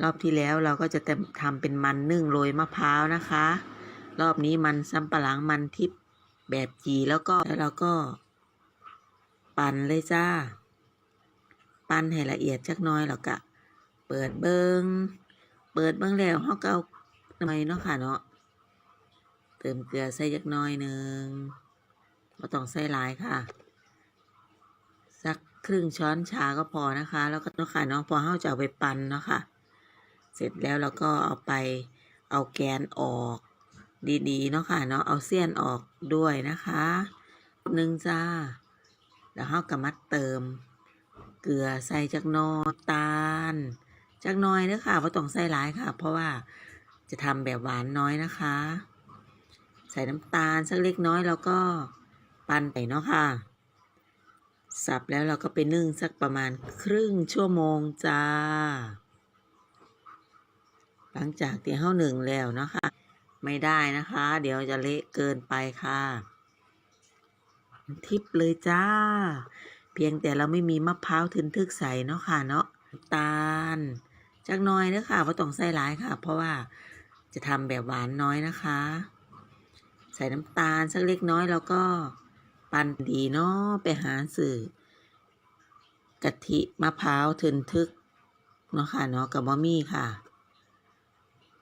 รอบที่แล้วเราก็จะทำเป็นมันนึ่งโรยมะพร้าวนะคะ รอบนี้มันสำปะหลังมันทิพย์แบบจีแล้วก็แล้วเราก็ ปั่นเลยจ้า ปั่นให้ละเอียดจักน้อยแล้วก็เปิดเบิงเปิดเบิงแล้วเฮาก็เอาหน่อยเนาะค่ะเนาะเติมเกลือใส่จักน้อยหนึงบ่ต้องใส่หลายค่ะ สักครึ่งช้อนชาก็พอนะคะ แล้วก็เนาะค่ะเนาะพอเฮาจะเอาไปปั่นเนาะค่ะ เสร็จแล้วเราก็เอาไปเอาแกนออกดีๆเนาะค่ะเนาะเอาเสี้ยนออกด้วยนะคะหนึ่งจ้า แล้วเฮาก็มาเติม เกลือใส่จักน้อยตาลจักน้อยเด้อค่ะบ่ต้องใส่หลายค่ะ เพราะว่าจะทำแบบหวานน้อยนะคะ ใส่น้ำตาลสักเล็กน้อยแล้วก็ปั่นไปเนาะค่ะสับแล้วเราก็ไปนึ่งสักประมาณครึ่งชั่วโมงจ้า หลังจากที่เฮาหนึ่งแล้วนะคะ ไม่ได้นะคะ เดี๋ยวจะเละเกินไปค่ะ ทิปเลยจ้า เพียงแต่เราไม่มีมะพร้าวทึนทึกใส่เนาะค่ะเนาะน้ำตาลจักน้อยเด้อค่ะว่าต้องใส่หลายค่ะ เพราะว่าจะทำแบบหวานน้อยนะคะ ใส่น้ำตาลสักเล็กน้อยแล้วก็ปั่นดีเนาะไปหาสื่อกะทิมะพร้าวทึนทึกเนาะค่ะเนาะกับบะมี่ค่ะ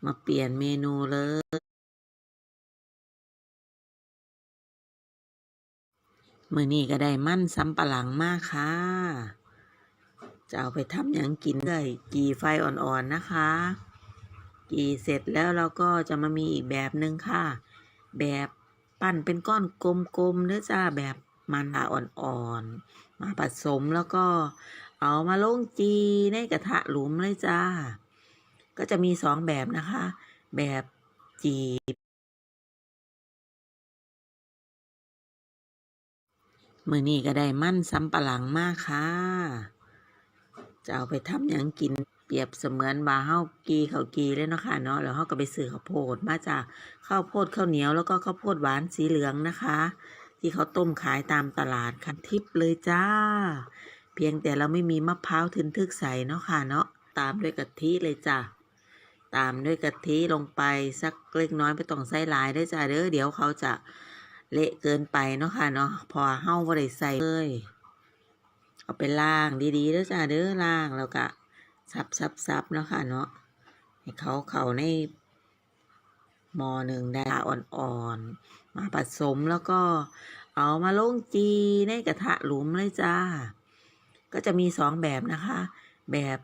มาเปลี่ยนเมนูเลย มือนี้ก็ได้มั่นซ้ำปะหลังมากค่ะ จะเอาไปทำอย่างกินได้กีไฟอ่อนๆนะคะ กีเสร็จแล้วเราก็จะมามีอีกแบบหนึ่งค่ะ แบบปั้นเป็นก้อนกลมๆเด้อจ้าแบบมันอ่อนๆ มาผสมแล้วก็เอามาลงจีในกระทะหลุมเลยจ้า ก็จะมีสองแบบนะคะ แบบจีบ มือนี้ก็ได้มั่นซ้ำปะหลังมากค่ะ จะเอาไปทำอย่างกินเปรียบเสมือนบาเฮากีข้าวกีเลยเนาะค่ะเนาะแล้วเฮาก็ไปซื้อข้าวโพดมาจากข้าวโพดข้าวเหนียวแล้วก็ข้าวโพดหวานสีเหลืองนะคะ ที่เขาต้มขายตามตลาดค่ะทิปเลยจ้า เพียงแต่เราไม่มีมะพร้าวทึนทึกใส่เนาะค่ะเนาะตามด้วยกะทิเลยจ้า ตามด้วยกะทิลงไปสักเล็กน้อยไม่ต้องใส่หลายเด้จ้าเด้อเดี๋ยวเขาจะเละเกินไปเนาะค่ะเนาะพอเฮาบ่ได้ใส่เลยเอาไปล้างดีๆเด้อจ้าเด้อล้างแล้วก็ซับซับซับเนาะค่ะเนาะให้เขาเขาในหม้อหนึ่งได้อ่อนๆมาผสมแล้วก็เอามาลงจีในกระทะหลุมเลยจ้า ก็จะมีสองแบบนะคะ แบบ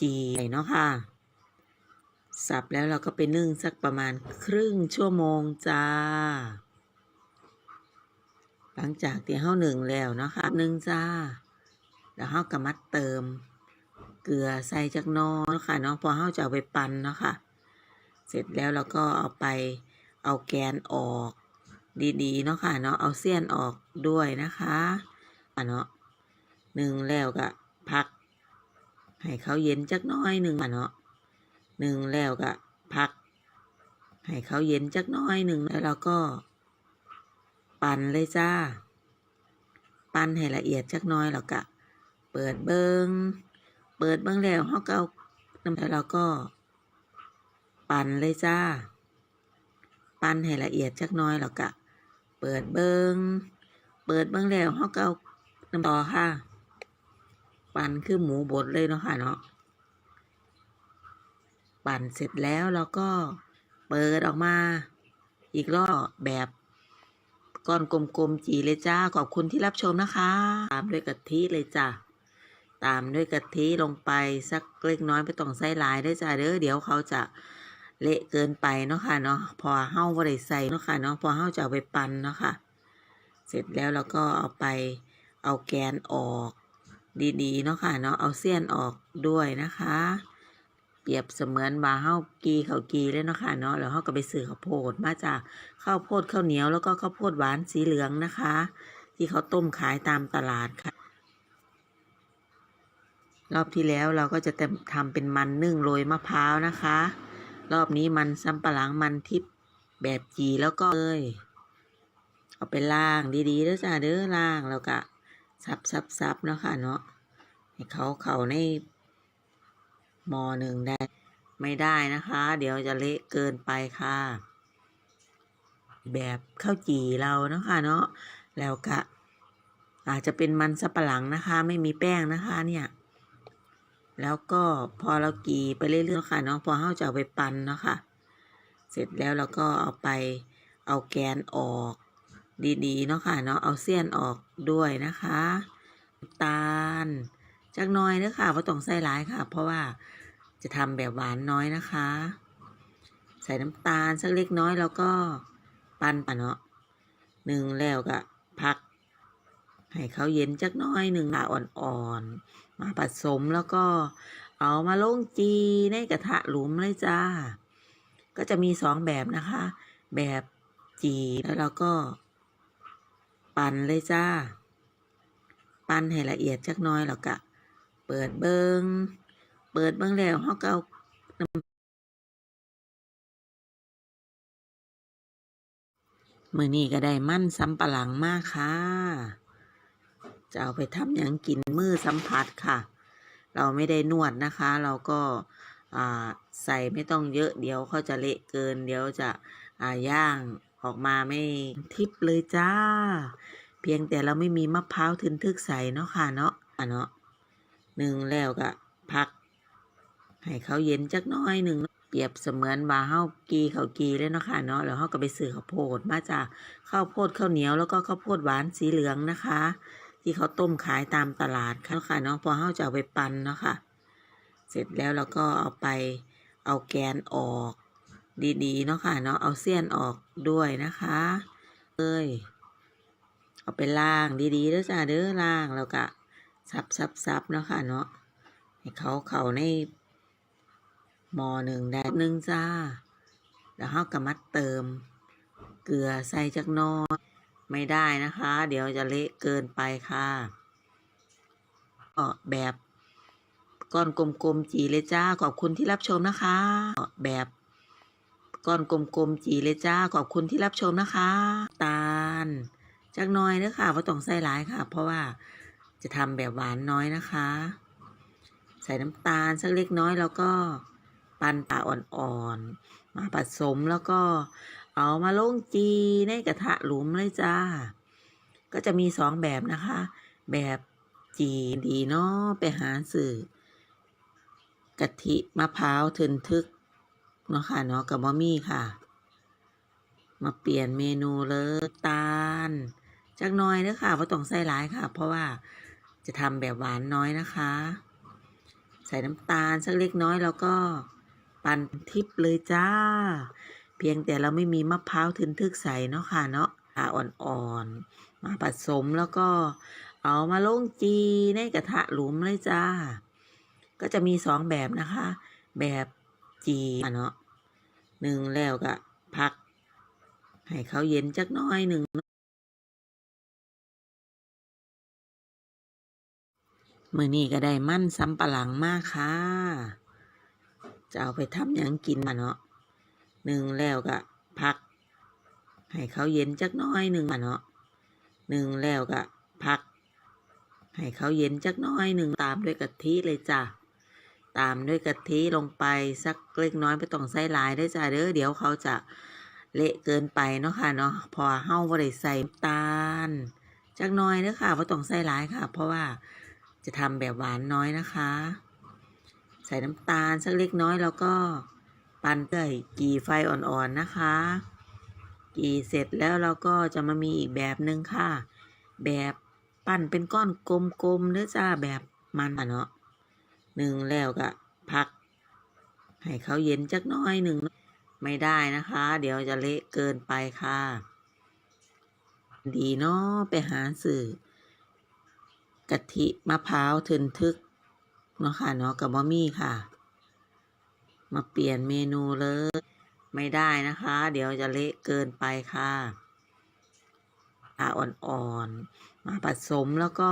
จีเนาะค่ะ สับแล้วเราก็ไปนึ่งสักประมาณครึ่งชั่วโมงจ้า หลังจากที่เฮาหนึ่งแล้วนะคะหนึ่งจ้า แล้วเฮาก็มาเติม เกลือใส่จักน้อยเนาะค่ะเนาะพอเฮาจะเอาไปปั่นเนาะค่ะ เสร็จแล้วเราก็เอาไปเอาแกนออกดีๆเนาะค่ะเนาะเอาเสี้ยนออกด้วยนะคะอะเนาะหนึ่งแล้วก็พัก ให้เขาเย็นจักน้อยหนึ่งอะเนาะ หนึ่งแล้วก็พัก ให้เขาเย็นจักน้อยหนึ่งแล้วเราก็ ปั่นเลยจ้า ปั่นให้ละเอียดจักน้อยแล้วก็เปิดเบิงเปิดเบิงแล้วเขาก็เอาน้ำแล้วเราก็ ปั่นเลยจ้า ปั่นให้ละเอียดจักน้อยแล้วก็เปิดเบิงเปิดเบิงแล้วเขาก็เอาน้ำต่อค่ะ ปั่นคือหมูบดเลยเนาะค่ะเนาะ ปั่นเสร็จแล้วเราก็เปิดออกมา อีกรอบแบบก้อนกลมๆจีเลยจ้า ขอบคุณที่รับชมนะคะ ตามด้วยกะทิเลยจ้าตามด้วยกะทิลงไปสักเล็กน้อยไม่ต้องใส่ลายด้วยจ้าเด้อเดี๋ยวเขาจะเละเกินไปเนาะค่ะเนาะพอเฮาบ่ได้ใส่เนาะค่ะเนาะพอเฮาจะเอาไปปั่นเนาะค่ะ เสร็จแล้วเราก็เอาไปเอาแกนออกดีๆเนาะค่ะเนาะเอาเสี้ยนออกด้วยนะคะ เปรียบเสมือนบาเฮากีข้าวกีเลยเนาะค่ะเนาะแล้วเฮาก็ไปซื้อข้าวโพดมาจากข้าวโพดข้าวเหนียวแล้วก็ข้าวโพดหวานสีเหลืองนะคะ ที่เขาต้มขายตามตลาดค่ะ รอบที่แล้วเราก็จะทำเป็นมันนึ่งโรยมะพร้าวนะคะ รอบนี้มันสำปะหลังมันทิพแบบจีแล้วก็เลยเอาไปล้างดีๆเด้อจ้าเด้อล้างแล้วก็ซับซับซับเนาะค่ะเนาะให้เขาเข้าใน มอหนึ่งได้ ไม่ได้นะคะ เดี๋ยวจะเละเกินไปค่ะ แบบข้าวจี่เราเนาะค่ะเนาะแล้วก็อาจจะเป็นมันสับปะหลังนะคะ ไม่มีแป้งนะคะเนี่ยแล้วก็พอเรากีไปเรื่อยๆค่ะเนาะพอเฮาจะเอาไปปั่นเนาะค่ะ เสร็จแล้วเราก็เอาไปเอาแกนออกดีๆเนาะค่ะเนาะเอาเสี้ยนออกด้วยนะคะน้ำตาล จักน้อยเด้อค่ะเพราต้องใส่หลายค่ะ เพราะว่าจะทำแบบหวานน้อยนะคะ ใส่น้ำตาลสักเล็กน้อยแล้วก็ปั้นปะเนาะหนึ่งแล้วก็พัก ให้เขาเย็นจักน้อยหนึ่งค่ะอ่อนๆมาผสมแล้วก็เอามาลงจีในกระทะหลุมเลยจ้า ก็จะมีสองแบบนะคะ แบบจีแล้วเราก็ ปั่นเลยจ้า ปั่นให้ละเอียดจักน้อยแล้วก็ ปิดเบิงเปิดเบิงแล้วเขาก็เอาน้ำมือนี้ก็ได้มั่นซ้ำปะหลังมากค่ะ จะเอาไปทำอย่างกินมือสัมผัสค่ะ เราไม่ได้นวดนะคะ เราก็าใส่ไม่ต้องเยอะเดี๋ยวเขาจะเละเกิน เดี๋ยวจะาย่างออกมาไม่ทิพเลยจ้า เพียงแต่เราไม่มีมะพร้าวทึนทึกใส่เนาะค่ะเนาะอะเนาะ หนึ่งแล้วก็พัก ให้เขาเย็นจักน้อยหนึ่งเปรียบเสมือนว่าเฮากีเขาวกีเลยเนาะค่ะเนาะแล้วเฮาก็ไปซื้อข้าวโพดมาจากข้าวโพดข้าวเหนียวแล้วก็ข้าวโพดหวานสีเหลืองนะคะ ที่เขาต้มขายตามตลาดค่ะค่ะเนาะพอเฮาจะเอาไปปั่นเนาะค่ะ เสร็จแล้วเราก็เอาไปเอาแกนออกดีๆเนาะค่ะเนาะเอาเสี้ยนออกด้วยนะคะเอ้ยเอาไปล่างดีๆเด้อจ้าเด้อล่างแล้วก็ ซับซับซับเนาะค่ะเนาะให้เขาเข้าในหม้อหนึ่งได้หนึ่งจ้า แล้วเฮาก็มัดเติม เกลือใส่จักน้อยไม่ได้นะคะ เดี๋ยวจะเละเกินไปค่ะก็แบบก้อนกลมๆจีเลยจ้า ขอบคุณที่รับชมนะคะก็แบบก้อนกลมๆจีเลยจ้า ขอบคุณที่รับชมนะคะ ตาลจักน้อยเด้อค่ะเพราะต้องใส่หลายค่ะ เพราะว่า จะทำแบบหวานน้อยนะคะ ใส่น้ำตาลสักเล็กน้อยแล้วก็ปั้นปลาอ่อนๆ มาผสมแล้วก็เอามาลงจีในกระทะหลุมเลยจ้า ก็จะมีสองแบบนะคะ แบบจีดีเนาะไปหาสื่อกะทิมะพร้าวทึนทึกเนาะค่ะเนาะกับบะมี่ค่ะ มาเปลี่ยนเมนูเลยตาลจักหน้อยเด้อค่ะเพราะต้องใส่หลายค่ะ เพราะว่า จะทำแบบหวานน้อยนะคะ ใส่น้ำตาลสักเล็กน้อยแล้วก็ปั่นทิพย์เลยจ้า เพียงแต่เราไม่มีมะพร้าวทึนทึกใส่เนาะค่ะเนาะอ่อ่อนๆ มาผสมแล้วก็เอามาลงจีในกระทะหลุมเลยจ้า ก็จะมีสองแบบนะคะ แบบจีเนาะหนึ่งแล้วก็พัก ให้เขาเย็นจักน้อยหนึ่ง มือนี้ก็ได้มั่นซ้ำปะหลังมากค่ะ จะเอาไปทำอย่างกินอะเนาะหนึ่งแล้วก็พัก ให้เขาเย็นจักน้อยหนึ่งอะเนาะหนึ่งแล้วก็พัก ให้เขาเย็นจักน้อยหนึ่งตามด้วยกะทิเลยจ้ะตามด้วยกะทิลงไปสักเล็กน้อยไม่ต้องใส่ลายได้จ้ะเด้อเดี๋ยวเขาจะเละเกินไปเนาะค่ะเนาะพอเฮาบ่ได้ใส่ตาลจักน้อยเด้อค่ะบ่ต้องใส่ลายค่ะ เพราะว่า จะทำแบบหวานน้อยนะคะ ใส่น้ำตาลสักเล็กน้อยแล้วก็ปั่นเรื่อยกีไฟอ่อนๆนะคะ กีเสร็จแล้วเราก็จะมามีอีกแบบหนึ่งค่ะ แบบปั้นเป็นก้อนกลมๆเด้อจ้าแบบมันอะเนาะหนึ่งแล้วก็พัก ให้เขาเย็นจักน้อยหนึ่งไม่ได้นะคะ เดี๋ยวจะเละเกินไปค่ะ ดีเนาะไปหาสื่อ กะทิมะพร้าวทึนทึกเนาะค่ะเนาะกับบะมี่ค่ะ มาเปลี่ยนเมนูเลย ไม่ได้นะคะ เดี๋ยวจะเละเกินไปค่ะอ่าอ่อนๆมาผสมแล้วก็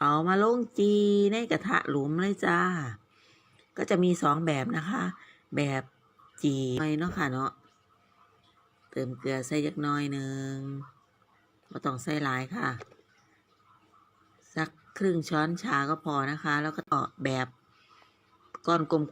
เอามาลงจีในกระทะหลุมเลยจ้า ก็จะมีสองแบบนะคะ แบบจีหน่อยเนาะค่ะเนาะเติมเกลือใส่ยักน้อยหนึ่งไม่ต้องใส่หลายค่ะ สักครึ่งช้อนชาก็พอนะคะ แล้วก็ต่อแบบก้อนกลม